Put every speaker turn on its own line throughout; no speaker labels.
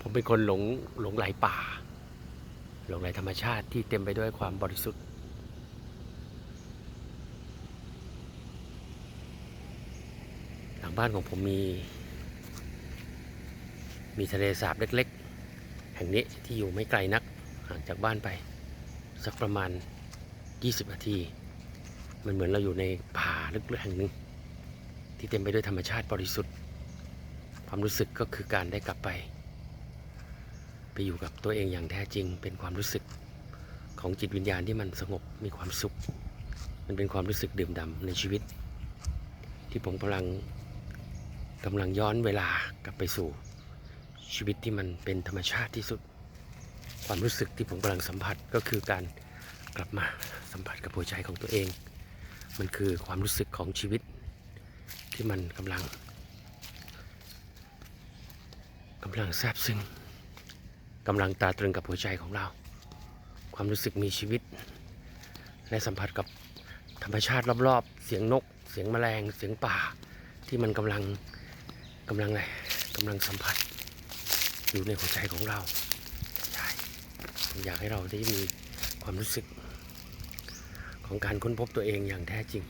ผมเป็นคนหลงหลงไหลป่า หลงไหลธรรมชาติที่เต็มไปด้วยความบริสุทธิ์ หลังบ้านของผมมี มีทะเลสาบเล็กๆ แห่งนี้ที่อยู่ไม่ไกลนักห่างจากบ้านไป สักประมาณ 20 นาที มันเหมือนเราอยู่ในป่าลึกๆแห่งหนึ่งที่เต็มไปด้วยธรรมชาติบริสุทธิ์ ความรู้สึกก็คือการได้กลับไป ไปอยู่กับตัวเองอย่างแท้จริง เป็นความรู้สึกของจิตวิญญาณที่มันสงบมีความสุข มันเป็นความรู้สึกดื่มด่ำในชีวิต ที่ผมกำลังกำลังย้อนเวลากลับไปสู่ชีวิตที่มันเป็นธรรมชาติที่สุด ความรู้สึกที่ผมกำลังสัมผัสก็คือการกลับมาสัมผัสกับหัวใจของตัวเอง มันคือความรู้สึกของชีวิต ที่มันกำลังกำลังซาบซึ้ง กำลังตาตรึงกับหัวใจของเรา ความรู้สึกมีชีวิตและสัมผัสกับธรรมชาติรอบๆ เสียงนก เสียงแมลง เสียงป่า ที่มันกำลังกำลังอะไรกำลังสัมผัส อยู่ในหัวใจของเราใช่ผมอยากให้เราได้มีความรู้สึก ของการค้นพบตัวเองอย่างแท้จริง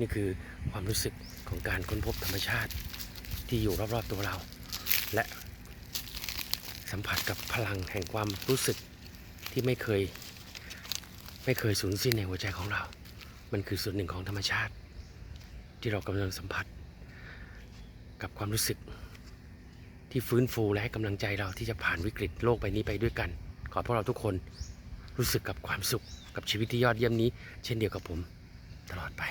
นี่คือความรู้สึกของการค้นพบธรรมชาติที่อยู่รอบๆตัวเรา และ สัมผัสกับพลังแห่งความรู้สึกที่ไม่เคย ไม่เคยสูญสิ้นในหัวใจของเรา มันคือส่วนหนึ่งของธรรมชาติ ที่เรากำลังสัมผัส กับความรู้สึก ที่ฟื้นฟูและให้กำลังใจเราที่จะผ่านวิกฤตโลกใบนี้ไปด้วยกัน ขอพวกเราทุกคนรู้สึกกับความสุขกับชีวิตที่ยอดเยี่ยมนี้ เช่นเดียวกับผมตลอดไป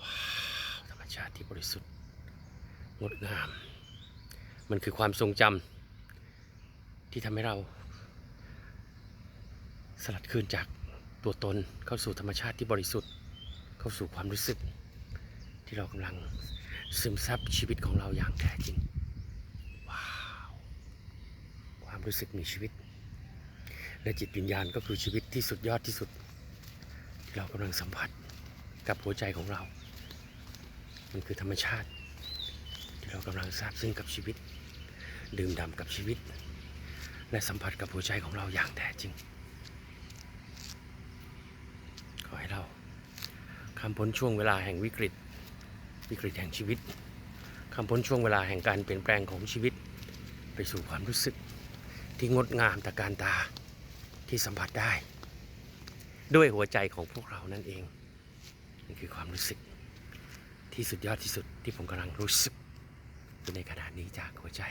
ว้าวธรรมชาติ ที่บริสุทธิ์งดงาม มันคือความทรงจำที่ทำให้เรา สลัดคืนจากตัวตนเข้าสู่ธรรมชาติที่บริสุทธิ์ เข้าสู่ความรู้สึก ที่เรากำลังซึมซับชีวิตของเราอย่างแท้จริง ว้าว ความรู้สึกมีชีวิต และจิตวิญญาณก็คือชีวิตที่สุดยอดที่สุดที่เรากำลังสัมผัสกับหัวใจของเรา นคือธรรมชาติ ที่เรากำลังซาบซึ้งกับชีวิต ดื่มด่ำกับชีวิต และสัมผัสกับหัวใจของเราอย่างแท้จริง ขอให้เราข้ามพ้นช่วงเวลาแห่งวิกฤต วิกฤตแห่งชีวิตข้ามพ้นช่วงเวลาแห่งการเปลี่ยนแปลงของชีวิต ไปสู่ความรู้สึกที่งดงามแตะการตาที่สัมผัสได้ ด้วยหัวใจของพวกเรานั่นเองนี่คือความรู้สึก ที่สุดยอดที่สุดที่ผมกำลังรู้สึกอยู่ในขณะนี้จากหัวใจ